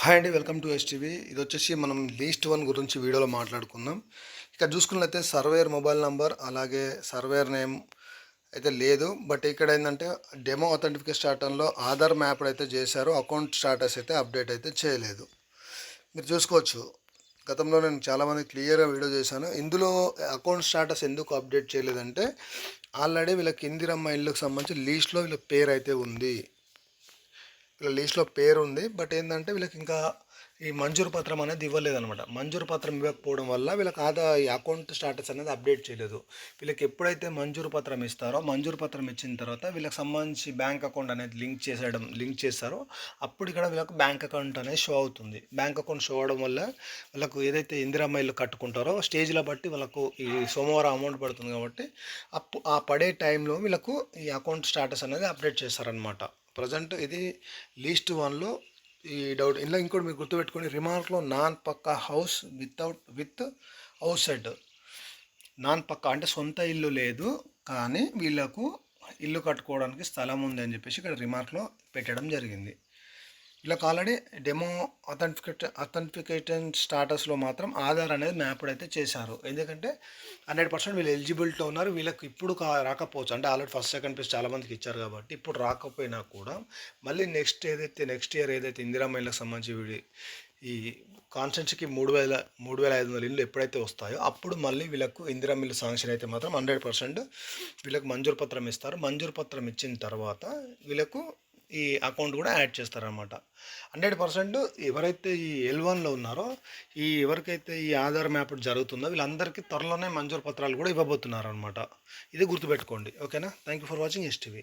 Hi అండి welcome to STV. ఇది వచ్చేసి మనం లీస్ట్ వన్ గురించి వీడియోలో మాట్లాడుకుందాం. ఇక్కడ చూసుకున్నట్లయితే సర్వేయర్ మొబైల్ నంబర్ అలాగే సర్వేయర్ నేమ్ అయితే లేదు. బట్ ఇక్కడ ఏంటంటే డెమో అథెంటిఫికేషన్ స్టార్టర్లో ఆధార్ మ్యాప్ అయితే చేశారు. అకౌంట్ స్టాటస్ అయితే అప్డేట్ అయితే చేయలేదు. మీరు చూసుకోవచ్చు. గతంలో నేను చాలామంది క్లియర్గా వీడియో చేశాను. ఇందులో అకౌంట్ స్టాటస్ ఎందుకు అప్డేట్ చేయలేదంటే ఆల్రెడీ వీళ్ళకి ఇందిరమ్మ ఇల్లుకి సంబంధించి లీస్ట్లో వీళ్ళ పేరు అయితే ఉంది. వీళ్ళ లిస్ట్లో పేరు ఉంది బట్ ఏంటంటే వీళ్ళకి ఇంకా ఈ మంజూరు పత్రం అనేది ఇవ్వలేదనమాట మంజూరు పత్రం ఇవ్వకపోవడం వల్ల వీళ్ళకి ఆదా ఈ అకౌంట్ స్టాటస్ అనేది అప్డేట్ చేయలేదు. వీళ్ళకి ఎప్పుడైతే మంజూరు పత్రం ఇస్తారో మంజూరు పత్రం ఇచ్చిన తర్వాత వీళ్ళకి సంబంధించి బ్యాంక్ అకౌంట్ అనేది లింక్ చేసేయడం లింక్ చేస్తారో అప్పుడు ఇక్కడ వీళ్ళకి బ్యాంక్ అకౌంట్ అనేది షో అవుతుంది. బ్యాంక్ అకౌంట్ షో అవడం వల్ల వాళ్ళకు ఏదైతే ఇందిరమ్మ ఇల్లు కట్టుకుంటారో స్టేజ్లో బట్టి వాళ్ళకు ఈ సోమవారం అమౌంట్ పడుతుంది కాబట్టి అప్పు ఆ పడే టైంలో వీళ్ళకు ఈ అకౌంట్ స్టాటస్ అనేది అప్డేట్ చేస్తారనమాట ప్రజెంట్ ఇది లీస్ట్ వన్లో ఈ డౌట్. ఇందులో ఇంకోటి మీరు గుర్తుపెట్టుకోండి రిమార్క్లో non pucca house without with house said non pucca అంటే సొంత ఇల్లు లేదు కానీ వీళ్ళకు ఇల్లు కట్టుకోవడానికి స్థలం ఉంది అని చెప్పేసి ఇక్కడ రిమార్క్లో పెట్టడం జరిగింది. వీళ్ళకి ఆల్రెడీ డెమో అథెంటిఫికేట్ అథెంటిఫికేషన్ స్టాటస్లో మాత్రం ఆధార్ అనేది మ్యాప్డ్ అయితే చేశారు. ఎందుకంటే హండ్రెడ్ పర్సెంట్ వీళ్ళు ఎలిజిబిలిటీ ఉన్నారు. వీళ్ళకి ఇప్పుడు కా రాకపోవచ్చు. అంటే ఆల్రెడీ ఫస్ట్ సెకండ్ పేజ్ చాలామందికి ఇచ్చారు కాబట్టి ఇప్పుడు రాకపోయినా కూడా మళ్ళీ నెక్స్ట్ ఏదైతే నెక్స్ట్ ఇయర్ ఏదైతే ఇందిరా మహిళకు సంబంధించి ఈ కాన్స్టెన్సీకి మూడు వేల మూడు వేల ఐదు వందల ఇల్లు ఎప్పుడైతే వస్తాయో అప్పుడు మళ్ళీ వీళ్ళకు ఇందిరా మిల్లు శాంక్షన్ అయితే మాత్రం హండ్రెడ్ పర్సెంట్ వీళ్ళకి మంజూరు పత్రం ఇస్తారు. మంజూరు పత్రం ఇచ్చిన తర్వాత వీళ్ళకు ఈ అకౌంట్ కూడా యాడ్ చేస్తారనమాట హండ్రెడ్ పర్సెంట్ ఎవరైతే ఈ ఎల్ వన్లో ఉన్నారో ఈ ఎవరికైతే ఈ ఆధార్ మ్యాప్ జరుగుతుందో వీళ్ళందరికీ త్వరలోనే మంజూరు పత్రాలు కూడా ఇవ్వబోతున్నారు అనమాట ఇది గుర్తుపెట్టుకోండి. ఓకేనా? Thank you for watching STV